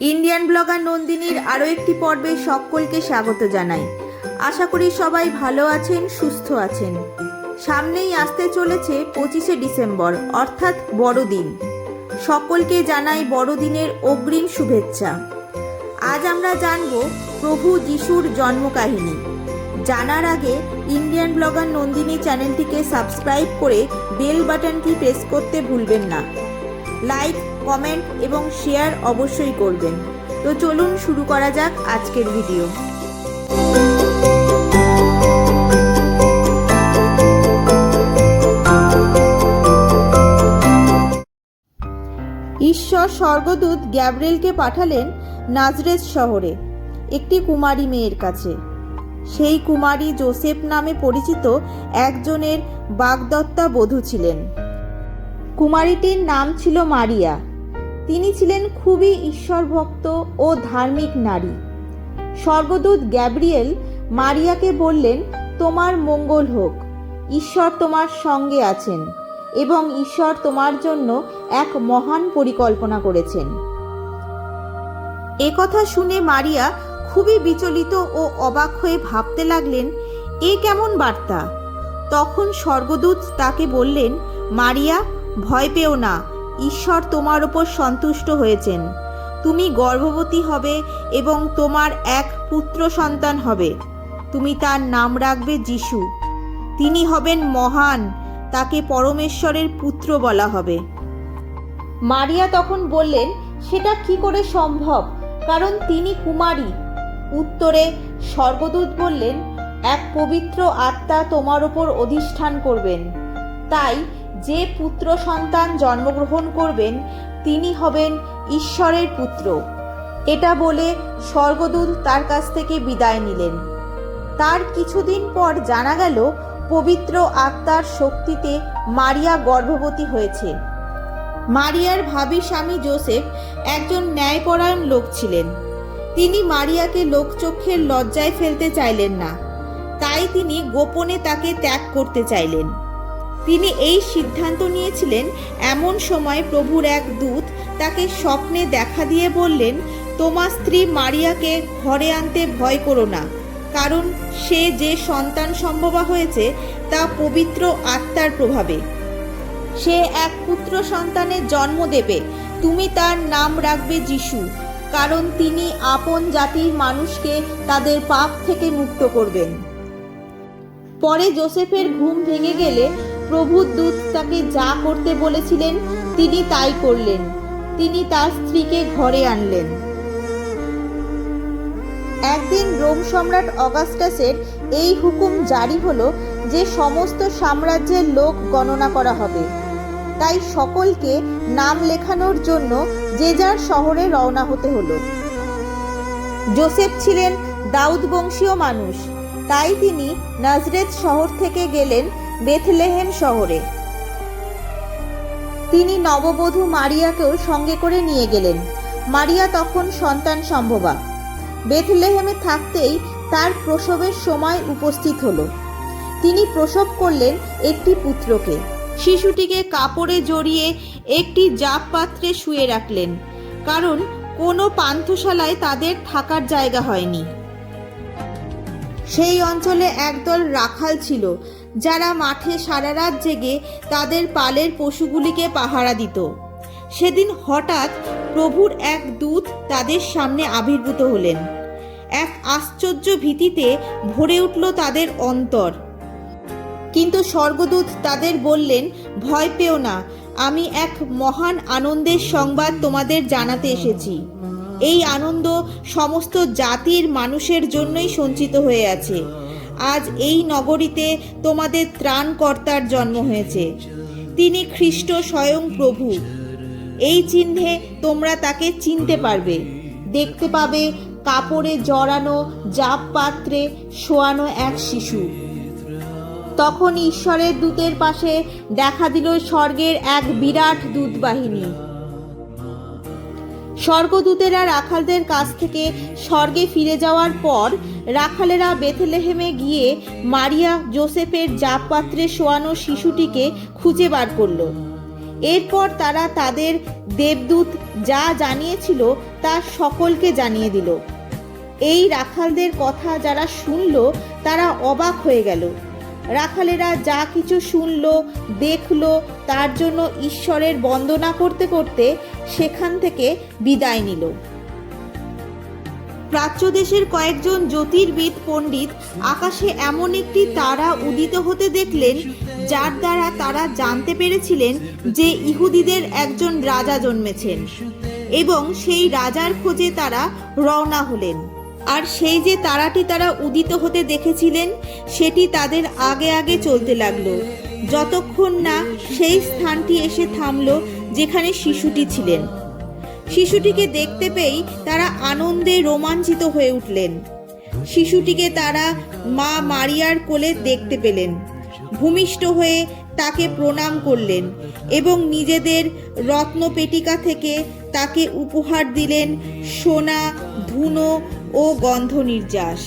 Indian blogger নন্দিনীর আরও একটি পর্বে সকলকে স্বাগত জানাই। আশা করি সবাই ভালো আছেন, সুস্থ আছেন। সামনেই আসতে চলেছে পঁচিশে ডিসেম্বর, অর্থাৎ বড়দিন। সকলকে জানাই বড়দিনের অগ্রিম শুভেচ্ছা। আজ আমরা জানব প্রভু যিশুর জন্মকাহিনী। জানার আগে ইন্ডিয়ান ব্লগার নন্দিনী চ্যানেলটিকে সাবস্ক্রাইব করে বেল বাটনটি প্রেস করতে ভুলবেন না। লাইক কমেন্ট এবং শেয়ার অবশ্যই করবেন। তো চলুন শুরু করা যাক আজকের ভিডিও ঈশ্বর স্বর্গদূত গ্যাব্রিয়েলকে পাঠালেন নাজরেজ শহরে, একটি কুমারী মেয়ের কাছে। সেই কুমারী জোসেফ নামে পরিচিত একজনের বাগদত্তা বধূ ছিলেন। কুমারীটির নাম ছিল মারিয়া। তিনি ছিলেন খুবই ঈশ্বরভক্ত ও ধার্মিক নারী। স্বর্গদূত গ্যাব্রিয়েল মারিয়াকে বললেন, তোমার মঙ্গল হোক। ঈশ্বর তোমার সঙ্গে আছেন এবং ঈশ্বর তোমার জন্য এক মহান পরিকল্পনা করেছেন। একথা শুনে মারিয়া খুবই বিচলিত ও অবাক হয়ে ভাবতে লাগলেন, এ কেমন বার্তা? তখন স্বর্গদূত তাকে বললেন, মারিয়া, ভয় পেও না। ঈশ্বর তোমার ওপর সন্তুষ্ট হয়েছেন। তুমি গর্ভবতী হবে এবং তোমার এক পুত্র সন্তান হবে। তুমি তার নাম রাখবে যিশু। তিনি হবেন মহান, তাকে পরমেশ্বরের পুত্র বলা হবে। মারিয়া তখন বললেন, সেটা কি করে সম্ভব? কারণ তিনি কুমারী। উত্তরে স্বর্গদূত বললেন, এক পবিত্র আত্মা তোমার ওপর অধিষ্ঠান করবেন। তাই যে পুত্র সন্তান জন্মগ্রহণ করবেন, তিনি হবেন ঈশ্বরের পুত্র। এটা বলে স্বর্গদূত তার কাছ থেকে বিদায় নিলেন। তার কিছুদিন পর জানা গেল, পবিত্র আত্মার শক্তিতে মারিয়া গর্ভবতী হয়েছে। মারিয়ার ভাবি স্বামী জোসেফ একজন ন্যায়পরায়ণ লোক ছিলেন। তিনি মারিয়াকে লোকচক্ষের লজ্জায় ফেলতে চাইলেন না। তাই তিনি গোপনে তাকে ত্যাগ করতে চাইলেন। তিনি এই সিদ্ধান্ত নিয়েছিলেন, এমন সময় প্রভুর এক দূত তাকে স্বপ্নে দেখা দিয়ে বললেন, তোমার স্ত্রী মারিয়াকে ঘরে আনতে ভয় করো না, কারণ সে যে সন্তান সম্ভবা হয়েছে তা পবিত্র আত্মার প্রভাবে। সে এক পুত্র সন্তানের জন্ম দেবে, তুমি তার নাম রাখবে যিশু, কারণ তিনি আপন জাতির মানুষকে তাদের পাপ থেকে মুক্ত করবেন। পরে জোসেফের ঘুম ভেঙে গেলে প্রভুর দূত তাকে যা করতে বলেছিলেন, তিনি তাই করলেন। তিনি তার স্ত্রীকে ঘরে আনলেন। একদিন রোম সম্রাট অগাস্টাসের এই হুকুম জারি হলো যে সমস্ত সাম্রাজ্যের লোক গণনা করা হবে। তাই সকলকে নাম লেখানোর জন্য যে যার শহরে রওনা হতে হলো। জোসেফ ছিলেন দাউদ বংশীয় মানুষ। তাই তিনি নাজরেত শহর থেকে গেলেন বেথলেহেম শহরে। তিনি নববধূ মারিয়াকেও সঙ্গে করে নিয়ে গেলেন। মারিয়া তখন সন্তান সম্ভবা। বেথলেহেমে থাকতেই তার প্রসবের সময় উপস্থিত হলো। তিনি প্রসব করলেন একটি পুত্রকে। শিশুটিকে কাপড়ে জড়িয়ে একটি জাপ পাত্রে শুয়ে রাখলেন, কারণ কোনো পান্থশালায় তাদের থাকার জায়গা হয়নি। সেই অঞ্চলে একদল রাখাল ছিল যারা মাঠে সারা রাত জেগে তাদের পালের পশুগুলিকে পাহারা দিত। সেদিন হঠাৎ প্রভুর এক দূত তাদের সামনে আবির্ভূত হলেন। এক আশ্চর্য ভীতিতে ভরে উঠল তাদের অন্তর। কিন্তু স্বর্গদূত তাদের বললেন, ভয় পেও না, আমি এক মহান আনন্দের সংবাদ তোমাদের জানাতে এসেছি। এই আনন্দ সমস্ত জাতির মানুষের জন্যই সঞ্চিত হয়ে আছে। আজ এই নগরীতে তোমাদের ত্রাণকর্তার জন্ম হয়েছে। তিনি খ্রিস্ট স্বয়ং প্রভু। এই চিহ্নে তোমরা তাকে চিনতে পারবে। দেখতে পাবে কাপড়ে জড়ানো জাপ পাত্রে শোয়ানো এক শিশু। তখন ঈশ্বরের দূতের পাশে দেখা দিল স্বর্গের এক বিরাট দূত বাহিনী স্বর্গদূতেরা রাখালদের কাছ থেকে স্বর্গে ফিরে যাওয়ার পর রাখালেরা বেথলেহেমে গিয়ে মারিয়া, জোসেফের জাপ পাত্রে শোয়ানো শিশুটিকে খুঁজে বার করল। এরপর তারা তাদের দেবদূত যা জানিয়েছিল তা সকলকে জানিয়ে দিল। এই রাখালদের কথা যারা শুনল তারা অবাক হয়ে গেল। রাখালেরা যা কিছু শুনল, দেখল, তার জন্য ঈশ্বরের বন্দনা করতে করতে সেখান থেকে বিদায় নিল। প্রাচ্য দেশের কয়েকজন জ্যোতির্বিদ পণ্ডিত আকাশে এমন একটি তারা উদিত হতে দেখলেন, যার দ্বারা তারা জানতে পেরেছিলেন যে ইহুদিদের একজন রাজা জন্মেছেন এবং সেই রাজার খোঁজে তারা রওনা হলেন। আর সেই যে তারাটি তারা উদিত হতে দেখেছিলেন, সেটি তাদের আগে আগে চলতে লাগল। যতক্ষণ না সেই স্থানটি এসে থামলো যেখানে শিশুটি ছিলেন। শিশুটিকে দেখতে পেয়েই তারা আনন্দে রোমাঞ্চিত হয়ে উঠলেন। শিশুটিকে তারা মা মারিয়ার কোলে দেখতে পেলেন। ভূমিষ্ঠ হয়ে তাকে প্রণাম করলেন এবং নিজেদের রত্নপেটিকা থেকে তাকে উপহার দিলেন সোনা, ধুনো ও গন্ধ নির্যাস।